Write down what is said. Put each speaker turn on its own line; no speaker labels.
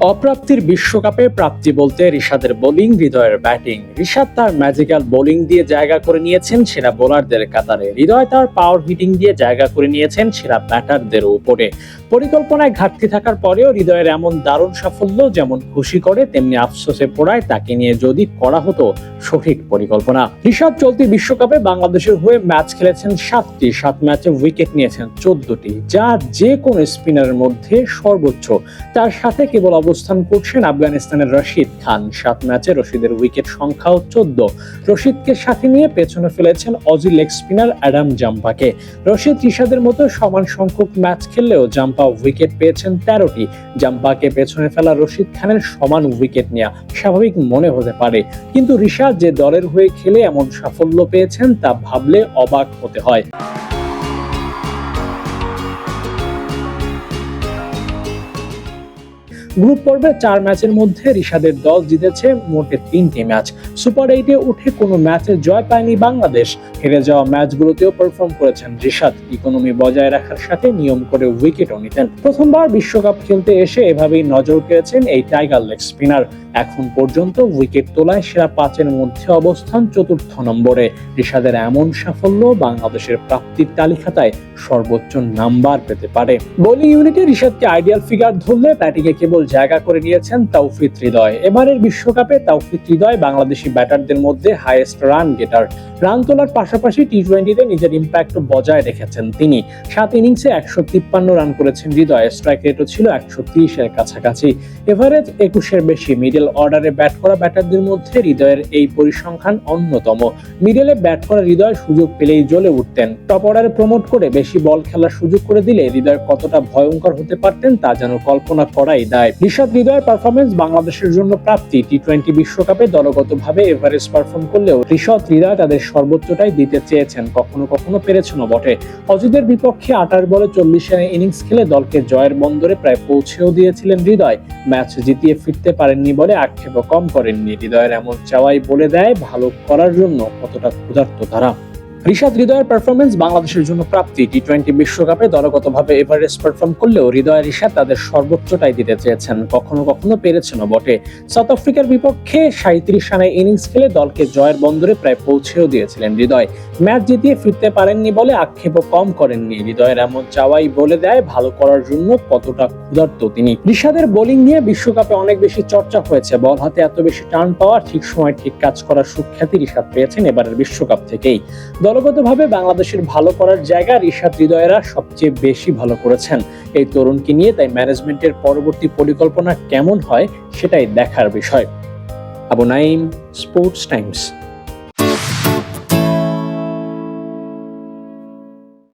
অপ্রাপ্তির বিশ্বকাপে প্রাপ্তি বলতে ঋষাদের বোলিং, হৃদয়ের ব্যাটিং। ঋষাদ তার ম্যাজিক্যাল বোলিং দিয়ে জায়গা করে নিয়েছেন সেরা বোলারদের কাতারে। হৃদয় তার পাওয়ার হিটিং দিয়ে জায়গা করে নিয়েছেন সেরা ব্যাটারদের উপরে। পরিকল্পনায় ঘাটতি থাকার পরেও হৃদয়ের এমন দারুণ সাফল্য যেমন খুশি করে, তেমনি আফসোসে পড়ায় তাকে নিয়ে যদি করা হতো সঠিক পরিকল্পনা। ঋষাদ চলতি বিশ্বকাপে বাংলাদেশের হয়ে ম্যাচ খেলেছেন সাতটি। সাত ম্যাচে উইকেট নিয়েছেন চোদ্দটি। যা যে কোনো স্পিনারের মধ্যে সর্বোচ্চ। তার সাথে কেবল অবস্থান করছেন আফগানিস্তানের রশিদ খান। সাত ম্যাচে রশিদের উইকেট সংখ্যাও চোদ্দ। রশিদকে সাথে নিয়ে পেছনে ফেলেছেন অজি লেগ স্পিনার অ্যাডাম জাম্পাকে। রশিদ ঋষাদের মতো সমান সংখ্যক ম্যাচ খেললেও জাম্পা উইকেট পেয়েছেন তেরোটি। জাম্পাকে পেছনে ফেলা রশিদ খানের সমান উইকেট নেওয়া স্বাভাবিক মনে হতে পারে। কিন্তু ঋষাদ যে দলের হয়ে খেলে এমন সাফল্য পেয়েছেন তা ভাবলে অবাক হতে হয়। গ্রুপ পর্বে চার ম্যাচের মধ্যে ঋষাদের দল জিতেছে মোটে তিনটি ম্যাচ। সুপার এইটে উঠে কোনো ম্যাচে জয় পায়নি বাংলাদেশ। হেরে যাওয়া ম্যাচগুলোতেও পারফর্ম করেছেন ঋষাদ ইকোনমি বজায় রাখার সাথে নিয়ম করে উইকেটও নিতেন। প্রথমবার বিশ্বকাপ খেলতে এসে এভাবেই নজর কেড়েছেন এই টাইগার লেগ স্পিনার এখন পর্যন্ত উইকেট তোলায় সেরা পাঁচের মধ্যে অবস্থান চতুর্থ নম্বরে। ঋষাদের এমন সাফল্য বাংলাদেশের প্রাপ্তির তালিকাতায় সর্বোচ্চ নাম্বার পেতে পারে। বোলিং ইউনিটে ঋষাদকে আইডিয়াল ফিগার ধরলে ব্যাটিংয়ে কেবল জায়গা করে নিয়েছেন তাওফিক হৃদয়। এবারের বিশ্বকাপে তাওফিক হৃদয় বাংলাদেশি ব্যাটারদের মধ্যে হাইয়েস্ট রান গেটার রান তোলার পাশাপাশি টি টোয়েন্টিতে নিজের ইম্প্যাক্ট বজায় রেখেছেন তিনি। সাত ইনিংসে একশো তিপ্পান্ন রান করেছেন। হৃদয় স্ট্রাইক রেটও ছিল একশো ত্রিশের কাছাকাছি। এভারেজ একুশের বেশি। মিডল অর্ডারে ব্যাট করা ব্যাটারদের মধ্যে হৃদয়ের এই পরিসংখ্যান অন্যতম। মিডলে ব্যাট করা হৃদয় সুযোগ পেলেই জ্বলে উঠতেন। টপ অর্ডারে প্রমোট করে বেশি বল খেলার সুযোগ করে দিলে হৃদয় কতটা ভয়ঙ্কর হতে পারতেন তা যেন কল্পনা করাই দায়। ঋষাদ হৃদয়ের পারফরমেন্স বাংলাদেশের জন্য প্রাপ্তি। টি টোয়েন্টি বিশ্বকাপে দলগতভাবে এভারেজ পারফর্ম করলেও ঋষভ হৃদয় তাদের সর্বোচ্চটাই দিতে চেয়েছেন। কখনো কখনো পেরেছেনও বটে। অজিদের বিপক্ষে আঠাশ বলে চল্লিশ রানের ইনিংস খেলে দলকে জয়ের বন্দরে প্রায় পৌঁছেও দিয়েছিলেন হৃদয়। ম্যাচ জিতিয়ে ফিরতে পারেননি বলে আক্ষেপও কম করেননি হৃদয়ের এমন চাওয়াই বলে দেয় ভালো করার জন্য কতটা ক্ষুধার্ত তারা। ঋষাদ হৃদয়ের পারফরমেন্স বাংলাদেশের জন্য প্রাপ্তি। টি টোয়েন্টি বিশ্বকাপে দলগতভাবে এভারেস্ট পারফর্ম করলেও হৃদয় ঋষাদ তাদের সর্বোচ্চটাই দিতে চেয়েছেন। কখনো কখনো পেরেছেনও বটে। সাউথ আফ্রিকার বিপক্ষে সাঁত্রিশ রানের ইনিংস খেলে দলকে জয়ের বন্দরে প্রায় পৌঁছেও দিয়েছিলেন হৃদয়। ম্যাচ জিতিয়ে ফিরতে পারেননি বলে আক্ষেপও কম করেননি হৃদয়ের। এমন চাওয়াই বলে দেয় ভালো করার জন্য কতটা ক্ষুধার্ত তিনি। ঋষাদের বোলিং নিয়ে বিশ্বকাপে অনেক বেশি চর্চা হয়েছে। বল হাতে এত বেশি টার্ন পাওয়া ঠিক সময় ঠিক কাজ করার সুখ্যাতি ঋষাদ পেয়েছেন এবারের বিশ্বকাপ থেকেই। দলগতভাবে বাংলাদেশের ভালো করার জায়গা ঋষাদ হৃদয়েরা সবচেয়ে বেশি ভালো করেছেন। এই তরুণকে নিয়ে তাই ম্যানেজমেন্টের পরবর্তী পরিকল্পনা কেমন হয় সেটাই দেখার বিষয়। Abu Naim sports times.